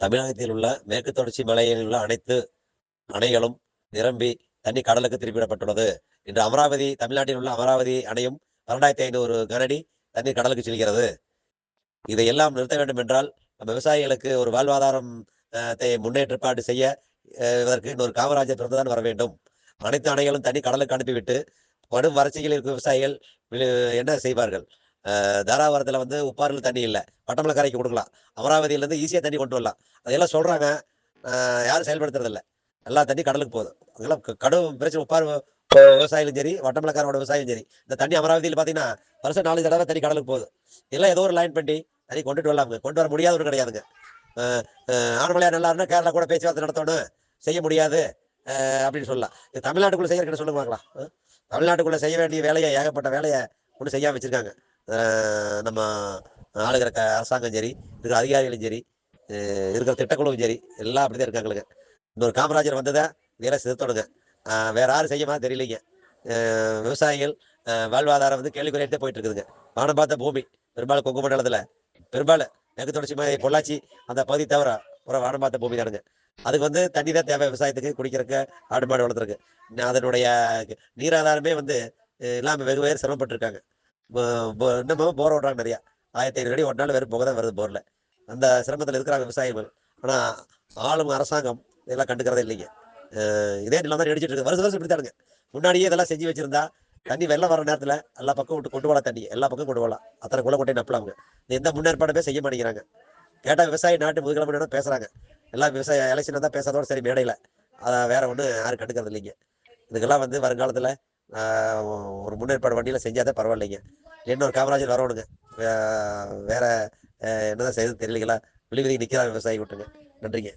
தமிழகத்தில் உள்ள மேற்கு தொடர்ச்சி மலையில் உள்ள அனைத்து அணைகளும் நிரம்பி தண்ணி கடலுக்கு திருப்பிடப்பட்டுள்ளது இன்று அமராவதி தமிழ்நாட்டில் உள்ள அமராவதி அணையும் இரண்டாயிரத்தி ஐநூறு கனடி தண்ணீர் கடலுக்கு செல்கிறது. இதையெல்லாம் நிறுத்த வேண்டும் என்றால் நம்ம விவசாயிகளுக்கு ஒரு வாழ்வாதாரம் அஹ், முன்னேற்பாடு செய்ய இதற்கு இன்னொரு காமராஜர் பிறந்துதான் வர வேண்டும். அனைத்து அணைகளும் தண்ணி கடலுக்கு அனுப்பிவிட்டு கடும் வறட்சியில் இருக்கும் விவசாயிகள் என்ன செய்வார்கள்? தாராபுரத்தில் வந்து உப்பாறுல தண்ணி இல்லை. பட்டமலக்கரைக்கு கொடுக்கலாம். அமராவதியிலேருந்து ஈஸியாக தண்ணி கொண்டு வரலாம். அதெல்லாம் சொல்கிறாங்க யாரும் செயல்படுத்துறதில்ல. எல்லா தண்ணி கடலுக்கு போதும். அதெல்லாம் கடும் பிரச்சனை. உப்பார் விவசாயிகளும் சரி வட்டமலக்காரோட விவசாயியும் சரி இந்த தண்ணி அமராவதியில் பார்த்தீங்கன்னா வருஷம் நாலு தடவை தண்ணி கடலுக்கு போகுது. இதெல்லாம் ஏதோ ஒரு லைன் பண்ணி தண்ணி கொண்டுட்டு வரலாமுங்க. கொண்டு வர முடியாதவரு கிடையாதுங்க. ஆனமலையா நல்லா இருந்தால் கேரளா கூட பேச்சுவார்த்தை நடத்தணும். செய்ய முடியாது. அப்படின்னு சொல்லலாம். இது தமிழ்நாட்டுக்குள்ளே செய்யறதுன்னு சொல்லுங்க பார்க்கலாம். தமிழ்நாட்டுக்குள்ளே செய்ய வேண்டிய வேலையை ஏகப்பட்ட வேலையை ஒன்று செய்யாமல் வச்சிருக்காங்க. நம்ம ஆளுகிற க அரசாங்கம் சரி இருக்கிற அதிகாரிகளும் சரி இருக்கிற திட்டக்குழுவும் சரி எல்லாம் அப்படிதான் இருக்காங்களுங்க இன்னொரு காமராஜர் வந்ததை வேலை சிறுத்தணுங்க வேற யாரும் செய்யுமா தெரியலைங்க. விவசாயிகள் வாழ்வாதாரம் வந்து கேள்விக்குறையிட்டே போயிட்டு இருக்குதுங்க வானம் பார்த்த பூமி பெரும்பாலும் கொங்கு மண்டலத்தில். பெரும்பாலும் மேற்கு தொடர்ச்சி பொள்ளாச்சி அந்த பகுதி தவிர ஒரு வானம் பார்த்த பூமி தானுங்க. அதுக்கு வந்து தண்ணி தான் தேவை விவசாயத்துக்கு குடிக்கிறக்கு ஆடு மாடு வளர்த்துருக்கு அதனுடைய நீராதாரமே வந்து இல்லாமல் வெகு வேறு சிரமப்பட்டிருக்காங்க. போ- இன்னமும் போர் விடுறாங்க நிறையா. ஆயிரத்தி ஐநூறு அடி ஒரு நாள் வெறும் புகை தான் வருது போரில். அந்த சிரமத்தில் இருக்கிறாங்க விவசாயிகள். ஆனால் ஆளும் அரசாங்கம் இதெல்லாம் கண்டுக்கிறதே இல்லைங்க. இதே நிலம் தான் நடிச்சிட்டு இருக்கு. வருஷம் வருஷம் இப்படித்தானுங்க முன்னாடியே இதெல்லாம் செஞ்சு வச்சிருந்தா தண்ணி வெள்ளம் வர நேரத்தில் எல்லா பக்கம் விட்டு கொண்டு போகலாம் தண்ணி. எல்லா பக்கம் கொண்டு போகலாம். அத்தனை குள்ள கொண்டே நப்பலாமுங்க. எந்த முன்னேற்பாடுமே செய்ய மாட்டேங்கிறாங்க. கேட்டால் விவசாய நாட்டு முதுகிழமை பேசுறாங்க. எல்லாம் விவசாய எலெக்ஷன் தான் பேசாதோட சரி மேடையில. அதை வேற ஒன்றும் யாரும் கண்டுக்கிறது இல்லைங்க. இதுக்கெல்லாம் வந்து வருங்காலத்தில் ஒரு முன்னேற்பாடு வண்டியில் செஞ்சாதான் பரவாயில்லைங்க. இன்னொரு காமராஜர் வரணுங்க. வேற என்னதான் செய்யறது தெரியலீங்களா? விழுவிதி நிற்கிறாங்க விவசாயி விட்டுங்க நன்றிங்க.